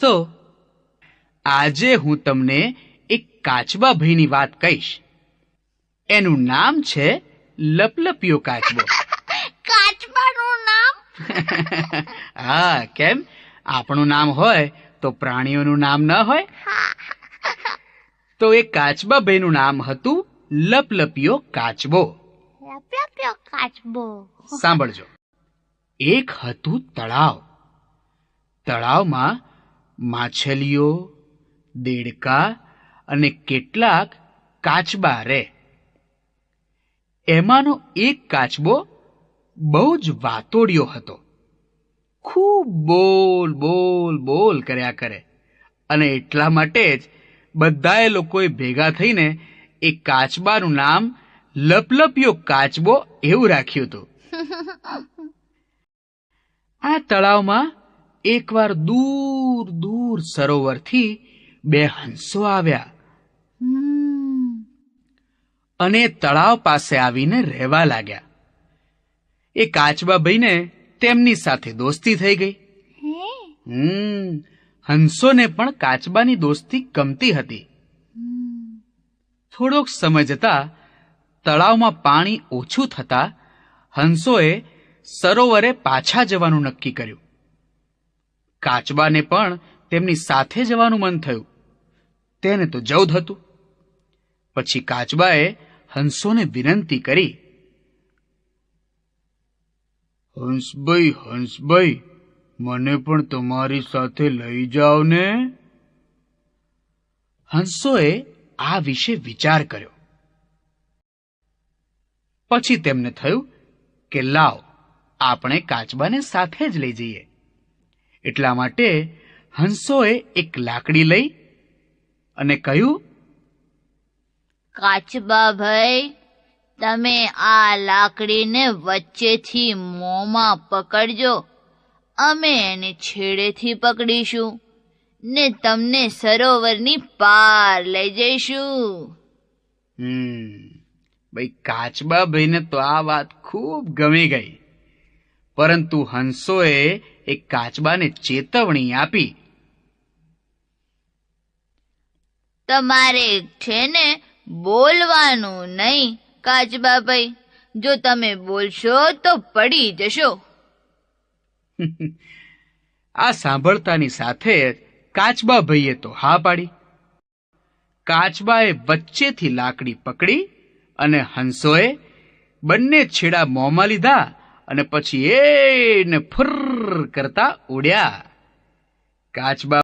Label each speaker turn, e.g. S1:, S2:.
S1: દોસ્તો આજે હું તમને એક કાચબા ભાઈની વાત કહીશ. એનું નામ છે લપલપિયો કાચબો.
S2: કાચબાનું નામ?
S1: હા કેમ? આપણું નામ હોય તો પ્રાણીઓનું નામ ન હોય. તો એ કાચબા ભાઈનું નામ હતું લપલપિયો કાચબો.
S2: લપલપિયો કાચબો.
S1: સાંભળજો. એક હતું તળાવ. તળાવમાં માછલીઓ દેડકા અને કેટલાક કાચબા રહે એમાંનો એક કાચબો બહુ જ વાતોડિયો હતો. ખૂબ બોલ બોલ બોલ કર્યા કરે. અને એટલા માટે જ બધાએ લોકોએ ભેગા થઈને એ કાચબાનું નામ લપલપિયો કાચબો એવું રાખ્યું હતું. આ તળાવમાં એકવાર દૂર દૂર સરોવરથી બે હંસો આવ્યા. અને તળાવ પાસે આવીને રહેવા લાગ્યા. એ કાચબા ભાઈને તેમની સાથે દોસ્તી થઈ ગઈ. હંસોને પણ કાચબાની દોસ્તી ગમતી હતી. થોડોક સમય જતા તળાવમાં પાણી ઓછું થતા હંસોએ સરોવરે પાછા જવાનું નક્કી કર્યું. કાચબાને પણ તેમની સાથે જવાનું મન થયું. તેને તો જૌદ હતું. પછી કાચબાએ હંસોને વિનંતી કરી હંસભાઈ હંસભાઈ મને પણ તમારી સાથે લઈ જાઓ ને? હંસોએ આ વિશે વિચાર કર્યો. પછી તેમને થયું કે, લાવ, આપણે કાચબાને સાથે જ લઈ જઈએ. એટલા માટે હંસોએ એક લાકડી લઈ અને કહ્યું
S2: કાચબા ભાઈ તમે આ લાકડીને વચ્ચેથી મોંમાં પકડજો. અમે એને છેડેથી પકડીશું ને તમને સરોવરની પાર લઈ જઈશું.
S1: હમ ભાઈ કાચબા ભાઈને તો આ વાત ખૂબ ગમી ગઈ. પરંતુ હંસોએ એ કાચબાને ચેતવણી આપી.
S2: તમારે છે ને બોલવાનું નહીં કાચબા ભાઈ. જો તમે બોલશો તો પડી જશો.
S1: આ સાંભળતાની સાથે કાચબા ભાઈએ તો હા પાડી. કાચબાએ વચ્ચેથી લાકડી પકડી અને હંસોએ બંને છેડા મોંમાં લીધા અને પછી એને ફુર કરતા ઉડ્યા. કાચબા